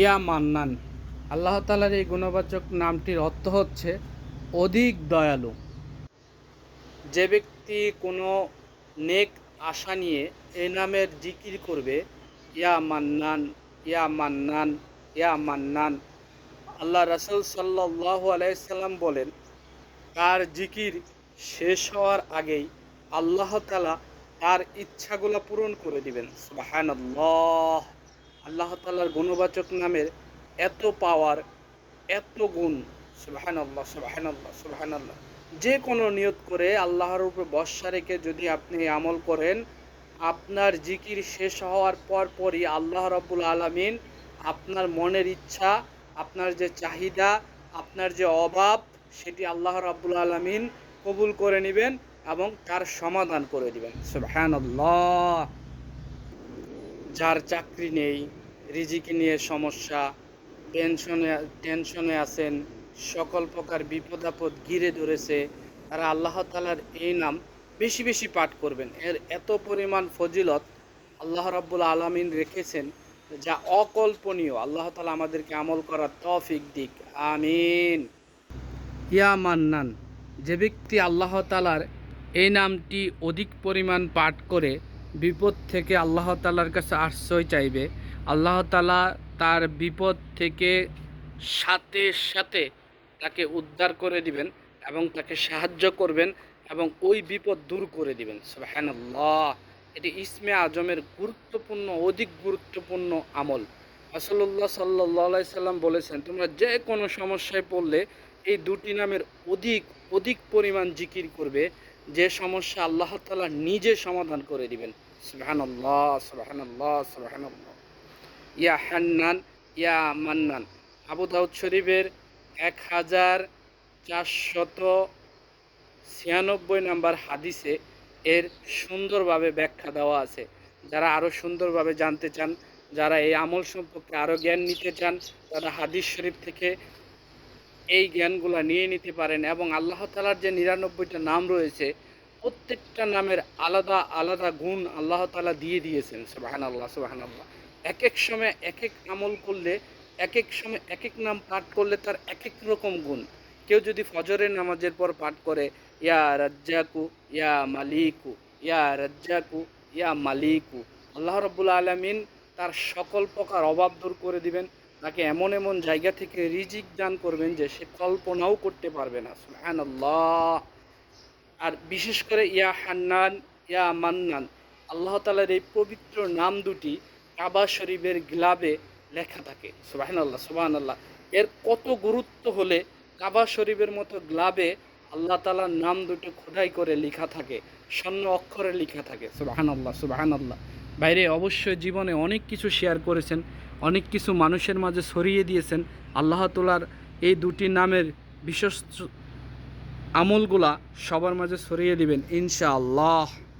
ইয়া মান্নান। আল্লাহ তালার এই গুণবাচক নামটির অর্থ হচ্ছে অধিক দয়ালু। যে ব্যক্তি কোনো নেক আশা নিয়ে এই নামের জিকির করবে, ইয়া মান্নান ইয়া মান্নান ইয়া মান্নান। আল্লাহ রাসুল সাল্লাহ আলাইসাল্লাম বলেন, তার জিকির শেষ হওয়ার আগেই আল্লাহ তালা তার ইচ্ছাগুলো পূরণ করে দিবেন। সুবাহান আল্লাহ আল্লাহ তালার গুণবাচক নামের এত পাওয়ার, এত গুণ সুবাহান আল্লাহ সুবাহান আল্লাহ সুবাহান আল্লাহ যে কোনো নিয়ত করে আল্লাহর উপরে বর্ষা রেখে যদি আপনি আমল করেন, আপনার জিকির শেষ হওয়ার পর পরই আল্লাহ রব্বুল আলমিন আপনার মনের ইচ্ছা, আপনার যে চাহিদা, আপনার যে অভাব, সেটি আল্লাহ রাব্বুল আলমিন কবুল করে নেবেন এবং তার সমাধান করে দিবেন। সুবহান যার চাকরি নেই রিজিকে নিয়ে সমস্যা, টেনশনে টেনশনে আছেন, সকল প্রকার বিপদ আপদ ঘিরে ধরেছে। তারা আল্লাহ তালার এই নাম বেশি বেশি পাঠ করবেন। এর এত পরিমাণ ফজিলত আল্লাহ রাব্বুল আলমিন রেখেছেন যা অকল্পনীয়। আল্লাহ তালা আমাদেরকে আমল করার তফিক দিক। আমিন। ইয়া মান্নান, যে ব্যক্তি আল্লাহ তালার এই নামটি অধিক পরিমাণ পাঠ করে বিপদ থেকে আল্লাহ তালার কাছে আশ্রয় চাইবে আল্লাহ তালা তার বিপদ থেকে সাথে সাথে তাকে উদ্ধার করে দিবেন এবং তাকে সাহায্য করবেন এবং ওই বিপদ দূর করে দিবেন। সুবহানাল্লাহ। এটি ইসমে আজমের গুরুত্বপূর্ণ, অধিক গুরুত্বপূর্ণ আমল। রাসূলুল্লাহ সাল্লাহ সাল্লাম বলেছেন, তোমরা যে কোনো সমস্যায় পড়লে এই দুটি নামের অধিক অধিক পরিমাণ জিকির করবে। যে সমস্যা আল্লাহ তালা নিজে সমাধান করে দিবেন। সুবহানাল্লাহ সুবহানাল্লাহ সুবহানাল্লাহ। ইয়া হান্নান, ইয়া মান্নান। আবু দাউদ শরীফের এক হাজার চারশত ছিয়ানব্বই নাম্বার হাদিসে এর সুন্দরভাবে ব্যাখ্যা দেওয়া আছে। যারা আরও সুন্দরভাবে জানতে চান, যারা এই আমল সম্পর্কে আরও জ্ঞান নিতে চান, তারা হাদিস শরীফ থেকে এই জ্ঞানগুলো নিয়ে নিতে পারেন এবং আল্লাহ তালার যে নিরানব্বইটা নাম রয়েছে, প্রত্যেকটা নামের আলাদা আলাদা গুণ আল্লাহ তালা দিয়ে দিয়েছেন। সুবাহান আল্লাহ সুবাহান আল্লাহ এক এক সময় এক এক আমল করলে এক এক সময় এক এক নাম পাঠ করলে তার এক এক রকম গুণ। কেউ যদি ফজরের নামাজের পর পাঠ করে, ইয়া রাজ্জাকু, ইয়া মালিকু, ইয়া রাজ্জাকু, ইয়া মালিকু। আল্লাহ রব্বুল আলমিন তার সকল প্রকার অভাব দূর করে দিবেন। তাকে এমন এমন জায়গা থেকে রিজিক দান করবেন যে সে কল্পনাও করতে পারবে না। সুহান আল্লাহ আর বিশেষ করে, ইয়া হান্নান, ইয়া মান্নান। আল্লাহ তালার এই পবিত্র নাম দুটি কাবা শরীফের গ্লাবে লেখা থাকে। সুবাহান আল্লাহ সুবাহান আল্লাহ এর কত গুরুত্ব হলে কাবা শরীফের মতো গ্লাবে আল্লাহ তালার নাম দুটো খোদাই করে লেখা থাকে, স্বর্ণ অক্ষরে লেখা থাকে। সুবাহান আল্লাহ সুবাহান আল্লাহ বাইরে অবশ্যই জীবনে অনেক কিছু শেয়ার করেছেন, অনেক কিছু মানুষের মাঝে ছড়িয়ে দিয়েছেন। আল্লাহ তোলার এই দুটি নামের বিশেষ আমলগুলা সবার মাঝে ছড়িয়ে দিবেন, ইনশাআল্লাহ।